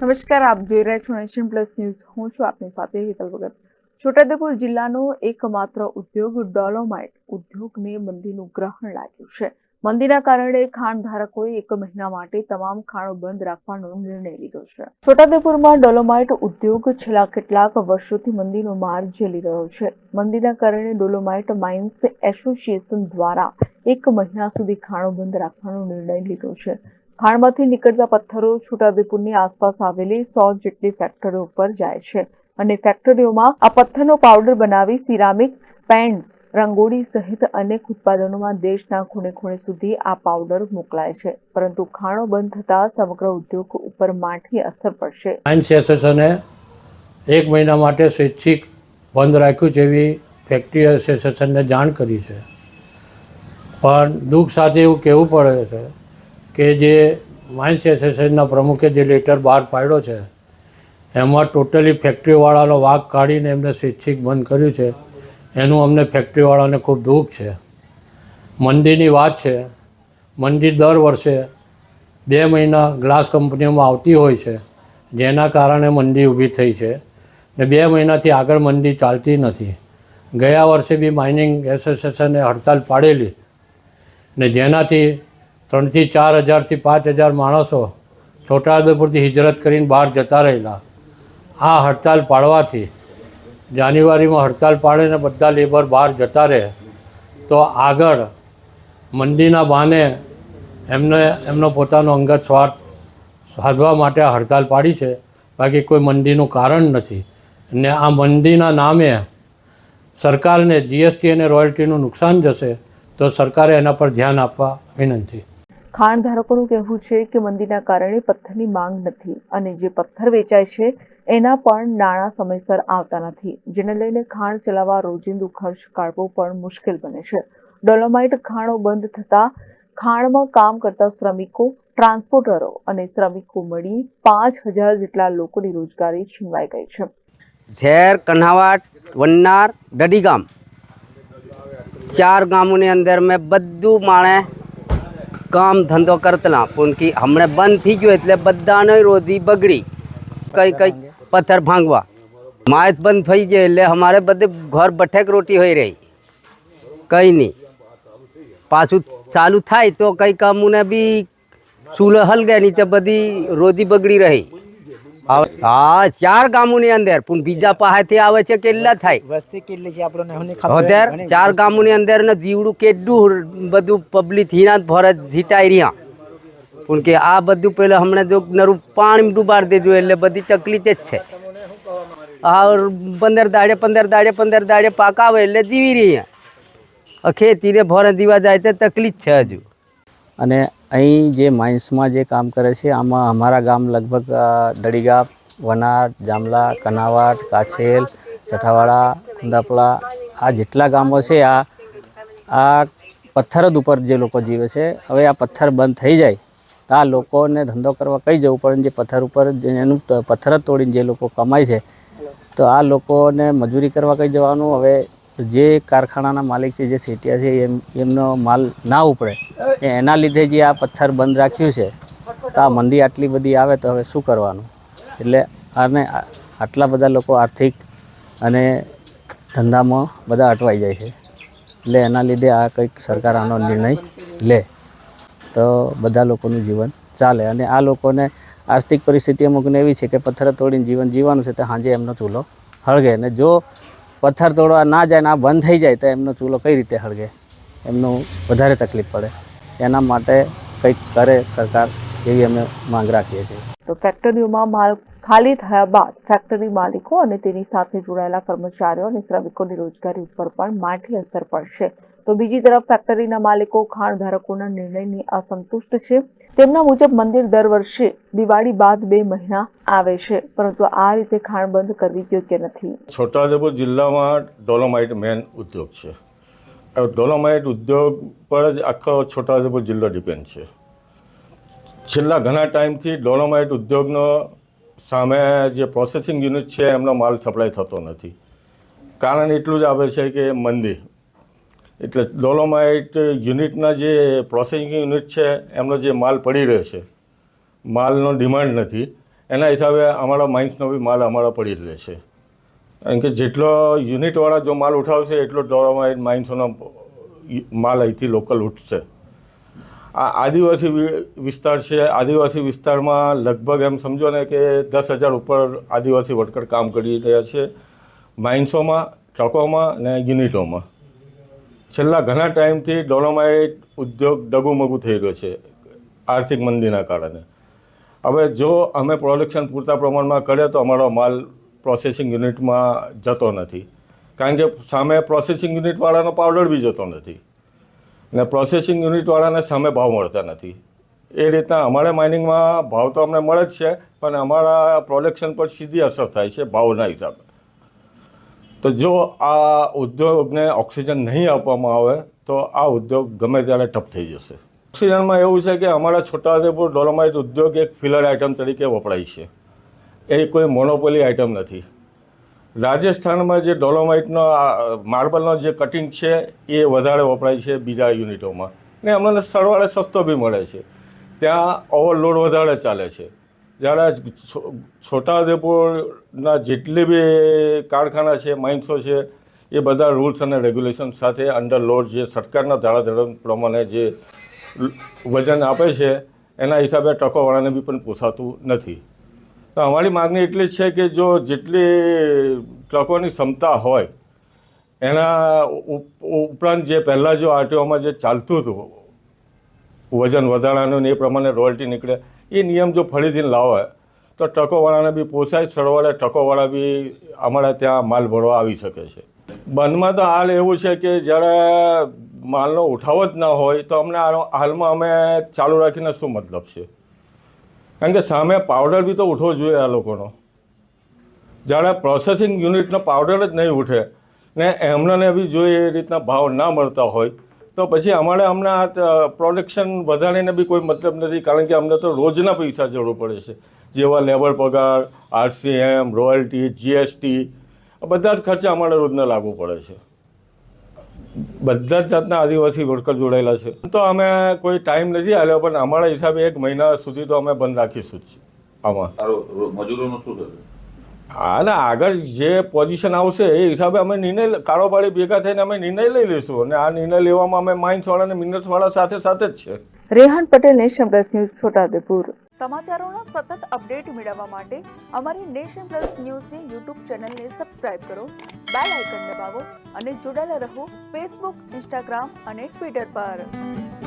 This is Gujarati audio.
નમસ્કાર, આપ જોઈ રહ્યા છો નેશન પ્લસ ન્યૂઝ હું છું આપની સાથે હેતલ ભગત છોટાઉદેપુર જિલ્લાનો એકમાત્ર ઉદ્યોગ ડોલોમાઇટ ઉદ્યોગને મંદીનું ગ્રહણ લાગ્યું છે. મંદીના કારણે ખાણ ધારકોએ એક મહિના માટે તમામ ખાણો બંધ રાખવાનો નિર્ણય લીધો છે. છોટાઉદેપુરમાં ડોલોમાઇટ ઉદ્યોગ છેલ્લા કેટલાક વર્ષોથી મંદીનો માર ઝેલી રહ્યો છે. મંદીના કારણે ડોલોમાઇટ માઇન્સ એસોસિએશન દ્વારા એક મહિના સુધી ખાણો બંધ રાખવાનો નિર્ણય લીધો છે. ખાણમાંથી નીકળતા પથ્થરો છોટાઉદેપુરની આસપાસ આવેલી સો જેટલી ફેક્ટરીઓ ઉપર જાય છે. અને ફેક્ટરીઓમાં આ પથ્થરનો પાવડર બનાવી સિરામિક પેન્ટ્સ રંગોળી સહિત અનેક ઉત્પાદનોમાં દેશના ખૂણે ખૂણે સુધી આ પાવડર મોકલાય છે. પરંતુ ખાણો બંધ થતાં સમગ્ર ઉદ્યોગ ઉપર માઠી અસર પડશે. સાયન્સ એસોસિએશને એક મહિના માટે સ્વૈચ્છિક બંધ રાખ્યું જેવી ફેક્ટરી એસોસિએશનને જાણ કરી છે. પણ દુઃખ સાથે એવું કહેવું પડે છે કે જે માઇન્સ એસોસિએશનના પ્રમુખે જે લેટર બહાર પાડ્યો છે, એમાં ટોટલી ફેક્ટરીવાળાનો વાઘ કાઢીને એમને સ્વૈચ્છિક બંધ કર્યું છે. એનું અમને ફેક્ટરીવાળાને ખૂબ દુઃખ છે. મંદીની વાત છે. મંદી દર વર્ષે બે મહિના ગ્લાસ કંપનીઓમાં આવતી હોય છે, જેના કારણે મંદી ઊભી થઈ છે ને બે મહિનાથી આગળ મંદી ચાલતી નથી. ગયા વર્ષે બી માઇનિંગ એસોસિએશને હડતાલ પાડેલી ને જેનાથી ત્રણથી ચાર હજારથી પાંચ હજાર માણસો છોટાઉદેપુરથી હિજરત કરીને બહાર જતા રહેલા. આ હડતાલ પાડવાથી જાન્યુઆરીમાં હડતાલ પાડે ને બધા લેબર બહાર જતા રહે. તો આગળ મંદીના બહાને એમને, એમનો પોતાનો અંગત સ્વાર્થ સાધવા માટે આ હડતાલ પાડી છે. બાકી કોઈ મંદીનું કારણ નથી. ને આ મંદીના નામે સરકારને જીએસટી અને રોયલ્ટીનું નુકસાન જશે તો સરકારે એના પર ધ્યાન આપવા વિનંતી. ખાણ ધારકોનું કહેવું છે કે મંદીના કારણે પથ્થરની માંગ નથી અને જે પથ્થર વેચાય છે, એના પણ નાણાં સમયસર આવતા નથી. જેને લઈને ખાણ ચલાવવા રોજિંદુ ખર્ચ કાઢવો પણ મુશ્કેલ બને છે. ડોલોમાઇટ ખાણો બંધ થતા ખાણમાં કામ કરતા શ્રમિકો, ટ્રાન્સપોર્ટરો અને શ્રમિકો મળી પાંચ હજાર જેટલા લોકોની રોજગારી છીનવાઈ ગઈ છે. ઝેર કન્હાવાટ વન્નાર ડડીગામ ચાર ગામોની અંદર મેં બધું માણે કામ ધંધો કરતલા, પણ કે હમણાં બંધ થઈ ગયો એટલે બધાને રોધી બગડી. કઈ કઈ પથ્થર ભાંગવા. માયત બંધ થઈ જાય એટલે અમારે બધે ઘર બઠેક રોટી હોય રહી. કંઈ નહીં. પાછું ચાલુ થાય તો કંઈ કામોને બી ચૂલો હલગે નહીં તો બધી રોધી બગડી રહી. હા ચાર ગામોની અંદર. પણ બીજા પાસેથી આવે છે કેટલા થાય? વસ્તી કેટલી છે આપણને અત્યારે ચાર ગામોની અંદર ને જીવડું કેટલું બધું પબ્લિક હિના ભરે જીટાઈ રહ્યા. પણ કે આ બધું પહેલાં હમણાં જો નરું પાણી ડૂબાડી દેજો એટલે બધી તકલીફ જ છે. આ પંદર દાડે પંદર દાડે પંદર દાડે પાક આવે એટલે જીવી રહ્યા. ખેતીને ભરે દીવા જાય તો તકલીફ છે હજુ. અને અહીં જે માઇન્સમાં જે કામ કરે છે, આમાં અમારા ગામ લગભગ દડીગા વનાટ જામલા કનાવાટ કાછેલ ચઠાવાડા કુંદાપલા આ જેટલા ગામો છે, આ આ પથ્થર જ ઉપર જે લોકો જીવે છે, હવે આ પથ્થર બંધ થઈ જાય, તો આ લોકોને ધંધો કરવા કઈ જવું પડે જે પથ્થર ઉપર એનું પથ્થર જ તોડીને જે લોકો કમાય છે, તો આ લોકોને મજૂરી કરવા કઈ જવાનું, હવે જે કારખાનાના માલિક છે, જે સેટિયા છે, એમ, એમનો માલ ના ઉપડે એના લીધે જે આ પથ્થર બંધ રાખ્યું છે, તો આ મંદી આટલી બધી આવે તો હવે શું કરવાનું? એટલે આને આટલા બધા લોકો આર્થિક અને ધંધામાં બધા અટવાઈ જાય છે. એટલે એના લીધે આ કંઈક સરકાર આનો નિર્ણય લે, તો બધા લોકોનું જીવન ચાલે. અને આ લોકોને આર્થિક પરિસ્થિતિ અમુકને એવી છે કે પથ્થર તોડીને જીવન જીવવાનું છે, તો સાંજે એમનો ચૂલો હળગે. અને જો પથ્થર તોડવા ના જાય ને આ બંધ થઈ જાય, તો એમનો ચૂલો કઈ રીતે હળગે? એમનું વધારે તકલીફ પડે. એના માટે કંઈક કરે સરકાર એવી અમે માંગ રાખીએ છીએ. તો ફેક્ટરીઓમાં માલ ખાલી થયા બાદ ફેક્ટરી માલિકો અને તેની સાથે જોડાયેલા કર્મચારીઓ અને શ્રમિકોની રોજગારી ઉપર પણ માઠી અસર પડશે. તો બીજી તરફ ફેક્ટરીના માલિકો ખાણ ધારકોના નિર્ણયની અસંતુષ્ટ છે. તેમના મુજબ મંદિર દર વર્ષે દિવાળી બાદ બે મહિના આવે છે, પરંતુ આ રીતે ખાણ બંધ કરવી યોગ્ય નથી. છોટાઉદેપુર જિલ્લામાં ડોલોમાઇટ મેન ઉદ્યોગ છે. ડોલોમાઇટ ઉદ્યોગ પર જ આખો છોટાઉદેપુર જિલ્લો ડિપેન્ડ છે. છેલ્લા ઘણા ટાઈમથી ડોલોમાઇટ ઉદ્યોગનો સામે જે પ્રોસેસિંગ યુનિટ છે, એમનો માલ સપ્લાય થતો નથી. કારણ એટલું જ આવે છે કે મંદી એટલે ડોલોમાઇટ યુનિટના જે પ્રોસેસિંગ યુનિટ છે, એમનો જે માલ પડી રહે છે, માલનો ડિમાન્ડ નથી. એના હિસાબે અમારા માઇન્સનો બી માલ અમારા પડી રહે છે. કારણ કે જેટલો યુનિટવાળા જો માલ ઉઠાવશે, એટલો ડોલોમાઇટ માઇન્સોનો માલ અહીંથી લોકલ ઉઠશે. આ આદિવાસી વિસ્તાર છે. આદિવાસી વિસ્તારમાં લગભગ એમ સમજો ને કે દસ હજાર ઉપર આદિવાસી વર્કર કામ કરી રહ્યા છે, માઇન્સોમાં ટ્રકોમાં ને યુનિટોમાં. છેલ્લા ઘણા ટાઈમથી ડોલોમાઇટ ઉદ્યોગ ડગુમગુ થઈ રહ્યો છે, આર્થિક મંદીના કારણે. હવે જો અમે પ્રોડક્શન પૂરતા પ્રમાણમાં કરીએ તો અમારો માલ પ્રોસેસિંગ યુનિટમાં જતો નથી. કારણ કે સામે પ્રોસેસિંગ યુનિટવાળાનો પાવડર બી જતો નથી. ને પ્રોસેસિંગ યુનિટવાળાને સામે ભાવ મળતા નથી. એ રીતના અમારે માઇનિંગમાં ભાવ તો અમને મળે જ છે, પણ અમારા પ્રોડક્શન પર સીધી અસર થાય છે ભાવના હિસાબે. તો જો આ ઉદ્યોગને ઓક્સિજન નહીં આપવામાં આવે, તો આ ઉદ્યોગ ગમે ત્યારે ઠપ થઈ જશે. ઓક્સિજનમાં એવું છે કે અમારા છોટાઉદેપુર ડોલોમાઇટ ઉદ્યોગ એક ફિલર આઇટમ તરીકે વપરાય છે. એ કોઈ મોનોપોલી આઇટમ નથી. રાજસ્થાનમાં જે ડોલોમાઇટનો માર્બલનો જે કટિંગ છે, એ વધારે વપરાય છે બીજા યુનિટોમાં. ને અમને સરવાળે સસ્તો બી મળે છે. ત્યાં ઓવરલોડ વધારે ચાલે છે. જ્યારે છોટાઉદેપુરના જેટલી બી કારખાના છે, માઇન્સો છે, એ બધા રૂલ્સ અને રેગ્યુલેશન સાથે અંડર લોડ જે સરકારના ધારાધોરણ પ્રમાણે જે વજન આપે છે, એના હિસાબે ટકોવાળાને બી પણ પોસાતું નથી. તો અમારી માગણી એટલી જ છે કે જો જેટલી ટ્રકોની ક્ષમતા હોય, એના ઉપરાંત જે પહેલાં જો આરટીઓમાં જે ચાલતું હતું, વજન વધારાનું ને એ પ્રમાણે રોયલ્ટી નીકળે એ નિયમ જો ફરીથી લાવે, તો ટકોવાળાને બી પોસાય, સરવાળે ટકોવાળા બી અમારા ત્યાં માલ ભરવા આવી શકે છે. બંધમાં તો હાલ એવું છે કે જ્યારે માલનો ઉઠાવો જ ના હોય, તો અમને હાલ- હાલમાં અમે ચાલુ રાખીને શું મતલબ છે? કારણ કે સામે પાવડર બી તો ઉઠવો જોઈએ આ લોકોનો. જ્યારે પ્રોસેસિંગ યુનિટનો પાવડર જ નહીં ઉઠે, ને એમનાને બી જો એ રીતના ભાવ ના મળતા હોય તો પછી અમારે અમને આ પ્રોડક્શન વધારીને બી કોઈ મતલબ નથી, કારણ કે અમને તો રોજના પૈસા જરૂર પડે છે. જેવા લેબર પગાર આરસીએમ રોયલ્ટી જીએસટી બધા જ ખર્ચા અમારે રોજના લાગુ પડે છે. બધા જ જાતના આદિવાસી વર્કર જોડાયેલા છે. તો અમે કોઈ ટાઈમ નથી આવ્યો પણ અમારા હિસાબે એક મહિના સુધી તો અમે બંધ રાખીશું જ આમાં. મજૂરોનું શું થશે? હા ને આગળ જે પોઝિશન આવશે એ હિસાબે અમે નિર્ણય કારોબારી ભેગા થઈને અમે નિર્ણય લઈ લઈશું અને આ નિર્ણય લેવામાં અમે માઇન્સવાળા અને મિનર્સવાળા સાથે સાથે જ છે. Rehan Patel nation plus news Chhotaudepur. સમાચારોના સતત અપડેટ મેળવવા માટે અમારી નેશન પ્લસ ન્યૂઝની યુટ્યુબ ચેનલને સબસ્ક્રાઇબ કરો બેલ આઇકન દબાવો અને જોડાયેલા રહો ફેસબુક ઇન્સ્ટાગ્રામ અને ટ્વિટર પર.